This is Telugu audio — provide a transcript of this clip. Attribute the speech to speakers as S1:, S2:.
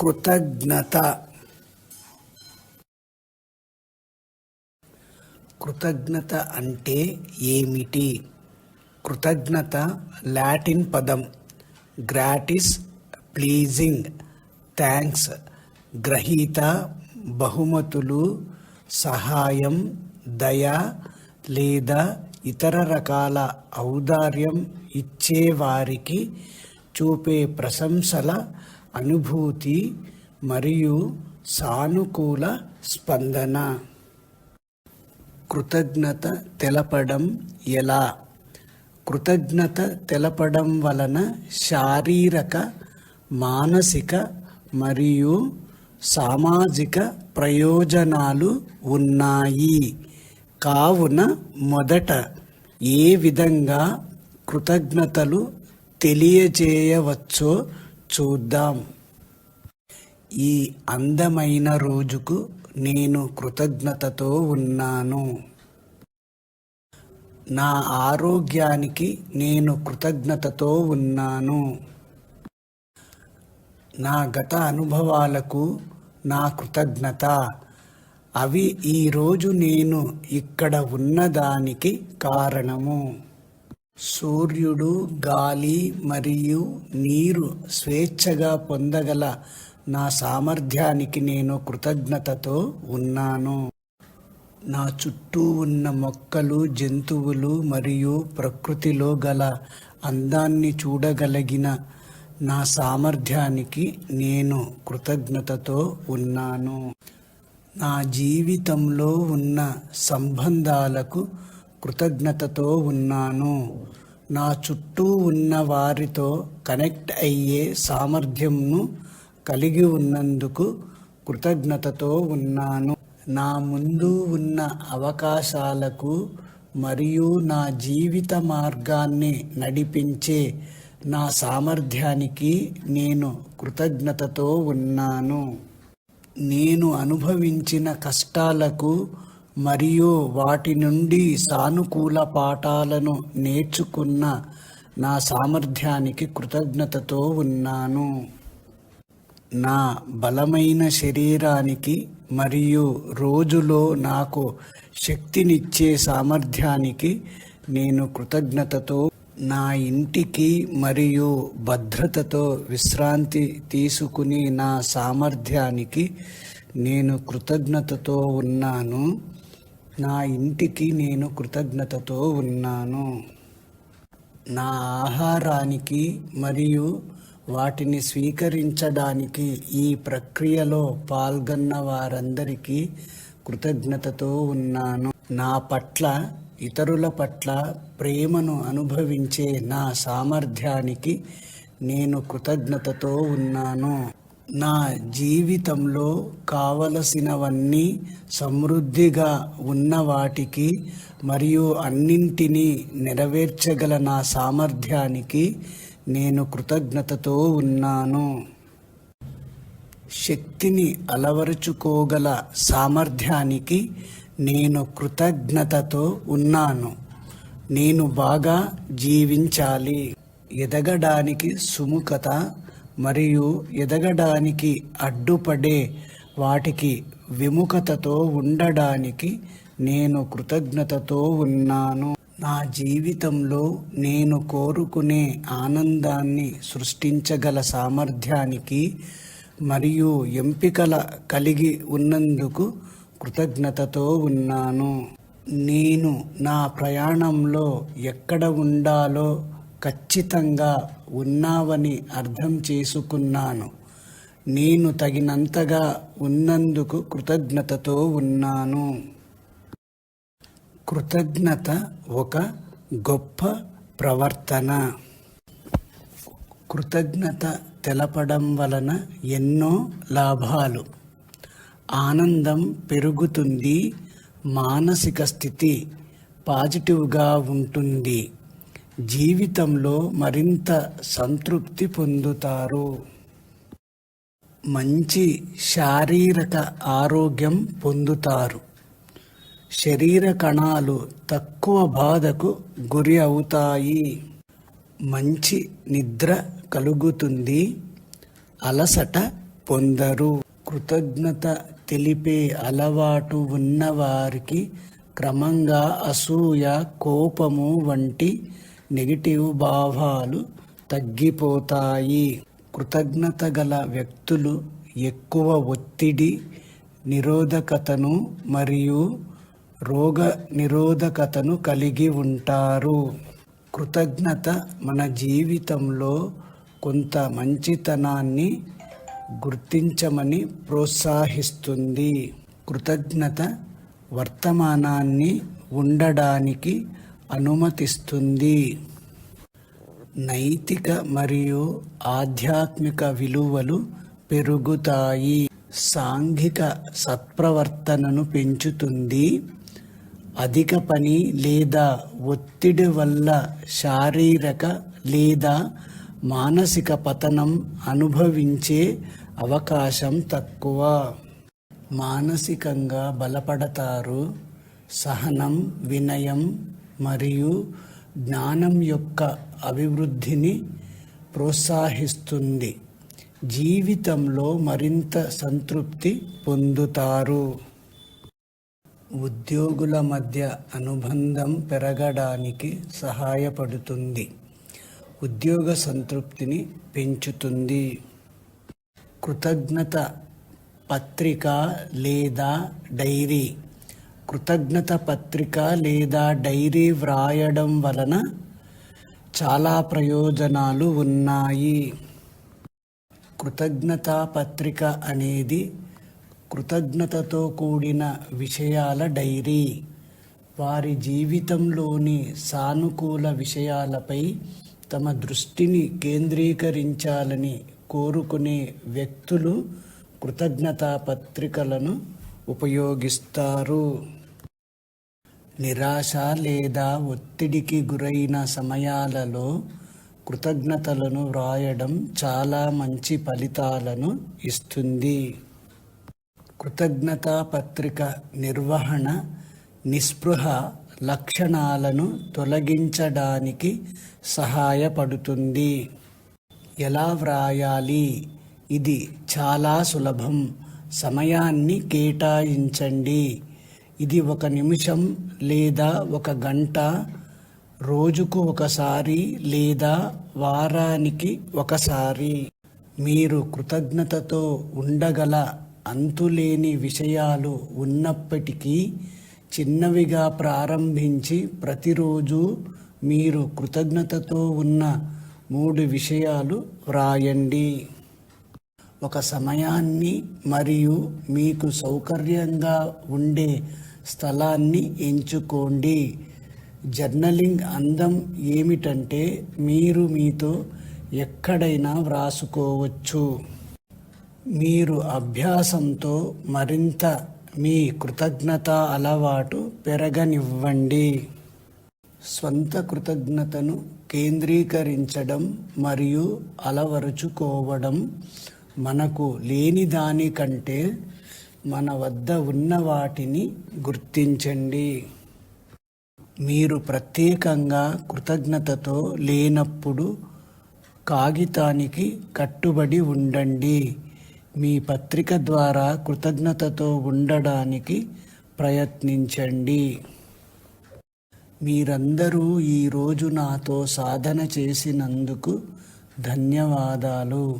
S1: కృతజ్ఞత. కృతజ్ఞత అంటే ఏమిటి? కృతజ్ఞత లాటిన్ పదం. Gratis pleasing thanks. గ్రహీత బహుమతులు సహాయం దయ లేదా ఇతర రకాల ఔదార్యం ఇచ్చేవారికి చూపే ప్రశంసల అనుభూతి మరియు సానుకూల స్పందన. కృతజ్ఞత తెలపడం ఎలా? కృతజ్ఞత తెలపడం వలన శారీరక మానసిక మరియు సామాజిక ప్రయోజనాలు ఉన్నాయి. కావున మొదట ఏ విధంగా కృతజ్ఞతలు తెలియజేయవచ్చో చూద్దాం. ఈ అందమైన రోజుకు నేను కృతజ్ఞతతో ఉన్నాను. నా ఆరోగ్యానికి నేను కృతజ్ఞతతో ఉన్నాను. నా గత అనుభవాలకు నా కృతజ్ఞత. అవి ఈరోజు నేను ఇక్కడ ఉన్నదానికి కారణము. సూర్యుడు గాలి మరియు నీరు స్వేచ్ఛగా పొందగల నా సామర్థ్యానికి నేను కృతజ్ఞతతో ఉన్నాను. నా చుట్టూ ఉన్న మొక్కలు జంతువులు మరియు ప్రకృతిలో గల అందాన్ని చూడగలిగిన నా సామర్థ్యానికి నేను కృతజ్ఞతతో ఉన్నాను. నా జీవితంలో ఉన్న సంబంధాలకు కృతజ్ఞతతో ఉన్నాను. నా చుట్టూ ఉన్న వారితో కనెక్ట్ అయ్యే సామర్థ్యంను కలిగి ఉన్నందుకు కృతజ్ఞతతో ఉన్నాను. నా ముందు ఉన్న అవకాశాలకు మరియు నా జీవిత మార్గాన్ని నడిపించే నా సామర్థ్యానికి నేను కృతజ్ఞతతో ఉన్నాను. నేను అనుభవించిన కష్టాలకు మరియు వాటి నుండి సానుకూల పాఠాలను నేర్చుకున్న నా సామర్థ్యానికి కృతజ్ఞతతో ఉన్నాను. నా బలమైన శరీరానికి మరియు రోజులో నాకు శక్తినిచ్చే సామర్థ్యానికి నేను కృతజ్ఞతతో నా ఇంటికి మరియు భద్రతతో విశ్రాంతి తీసుకుని నా సామర్థ్యానికి నేను కృతజ్ఞతతో ఉన్నాను. నా ఇంటికి నేను కృతజ్ఞతతో ఉన్నాను. నా ఆహారానికి మరియు వాటిని స్వీకరించడానికి ఈ ప్రక్రియలో పాల్గొన్న వారందరికీ కృతజ్ఞతతో ఉన్నాను. నా పట్ల ఇతరుల పట్ల ప్రేమను అనుభవించే నా సామర్థ్యానికి నేను కృతజ్ఞతతో ఉన్నాను. నా జీవితంలో కావలసినవన్నీ సమృద్ధిగా ఉన్న వాటికి మరియు అన్నింటినీ నెరవేర్చగల నా సామర్థ్యానికి నేను కృతజ్ఞతతో ఉన్నాను. శక్తిని అలవరుచుకోగల సామర్థ్యానికి నేను కృతజ్ఞతతో ఉన్నాను. నేను బాగా జీవించాలి. ఎదగడానికి సుముఖత మరియు ఎదగడానికి అడ్డుపడే వాటికి విముఖతతో ఉండడానికి నేను కృతజ్ఞతతో ఉన్నాను. నా జీవితంలో నేను కోరుకునే ఆనందాన్ని సృష్టించగల సామర్థ్యానికి మరియు ఎంపికల కలిగి ఉన్నందుకు కృతజ్ఞతతో ఉన్నాను. నేను నా ప్రయాణంలో ఎక్కడ ఉండాలో ఖచ్చితంగా ఉన్నావని అర్థం చేసుకున్నాను. నేను తగినంతగా ఉన్నందుకు కృతజ్ఞతతో ఉన్నాను. కృతజ్ఞత ఒక గొప్ప ప్రవర్తన. కృతజ్ఞత తెలపడం వలన ఎన్నో లాభాలు. ఆనందం పెరుగుతుంది మానసిక స్థితి పాజిటివ్గా ఉంటుంది. జీవితంలో మరింత సంతృప్తి పొందుతారు. మంచి శారీరక ఆరోగ్యం పొందుతారు. శరీర కణాలు తక్కువ బాధకు గురి అవుతాయి. మంచి నిద్ర కలుగుతుంది. అలసట పొందరు. కృతజ్ఞత తెలిపే అలవాటు ఉన్నవారికి క్రమంగా అసూయ కోపము వంటి నెగిటివ్ భావాలు తగ్గిపోతాయి. కృతజ్ఞత గల వ్యక్తులు ఎక్కువ ఒత్తిడి నిరోధకతను మరియు రోగ నిరోధకతను కలిగి ఉంటారు. కృతజ్ఞత మన జీవితంలో కొంత మంచితనాన్ని గుర్తించమని ప్రోత్సహిస్తుంది. కృతజ్ఞత వర్తమానాన్ని ఉండడానికి అనుమతిస్తుంది. నైతిక మరియు ఆధ్యాత్మిక విలువలు పెరుగుతాయి. సాంఘిక సత్ప్రవర్తనను పెంచుతుంది. అధిక పని లేదా ఒత్తిడి వల్ల శారీరక లేదా మానసిక పతనం అనుభవించే అవకాశం తక్కువ. మానసికంగా బలపడతారు. సహనం వినయం మరియు జ్ఞానం యొక్క అభివృద్ధిని ప్రోత్సహిస్తుంది. జీవితంలో మరింత సంతృప్తి పొందుతారు. ఉద్యోగుల మధ్య అనుబంధం పెరగడానికి సహాయపడుతుంది. ఉద్యోగ సంతృప్తిని పెంచుతుంది. కృతజ్ఞత పత్రిక లేదా డైరీ కృతజ్ఞత పత్రిక లేదా డైరీ వ్రాయడం వలన చాలా ప్రయోజనాలు ఉన్నాయి. కృతజ్ఞతా పత్రిక అనేది కృతజ్ఞతతో కూడిన విషయాల డైరీ. వారి జీవితంలోని సానుకూల విషయాలపై తమ దృష్టిని కేంద్రీకరించాలని కోరుకునే వ్యక్తులు కృతజ్ఞతా పత్రికలను ఉపయోగిస్తారు. నిరాశ లేదా ఒత్తిడికి గురైన సమయాలలో కృతజ్ఞతలను వ్రాయడం చాలా మంచి ఫలితాలను ఇస్తుంది. కృతజ్ఞతా పత్రిక నిర్వహణ నిస్పృహ లక్షణాలను తొలగించడానికి సహాయపడుతుంది. ఎలా వ్రాయాలి? ఇది చాలా సులభం. సమయాన్ని కేటాయించండి. ఇది ఒక నిమిషం లేదా ఒక గంట రోజుకు ఒకసారి లేదా వారానికి ఒకసారి. మీరు కృతజ్ఞతతో ఉండగల అంతులేని విషయాలు ఉన్నప్పటికీ చిన్నవిగా ప్రారంభించి ప్రతిరోజు మీరు కృతజ్ఞతతో ఉన్న మూడు విషయాలు వ్రాయండి. ఒక సమయాన్ని మరియు మీకు సౌకర్యంగా ఉండే స్థలాన్ని ఎంచుకోండి. జర్నలింగ్ అందం ఏమిటంటే మీరు మీతో ఎక్కడైనా వ్రాసుకోవచ్చు. మీరు అభ్యాసంతో మరింత మీ కృతజ్ఞత అలవాటు పెరగనివ్వండి. స్వంత కృతజ్ఞతను కేంద్రీకరించడం మరియు అలవరుచుకోవడం మనకు లేని దానికంటే మన వద్ద ఉన్న వాటిని గుర్తించండి. మీరు ప్రత్యేకంగా కృతజ్ఞతతో లేనప్పుడు కాగితానికి కట్టుబడి ఉండండి. మీ పత్రిక ద్వారా కృతజ్ఞతతో ఉండడానికి ప్రయత్నించండి. మీరందరూ ఈరోజు నాతో సాధన చేసినందుకు ధన్యవాదాలు.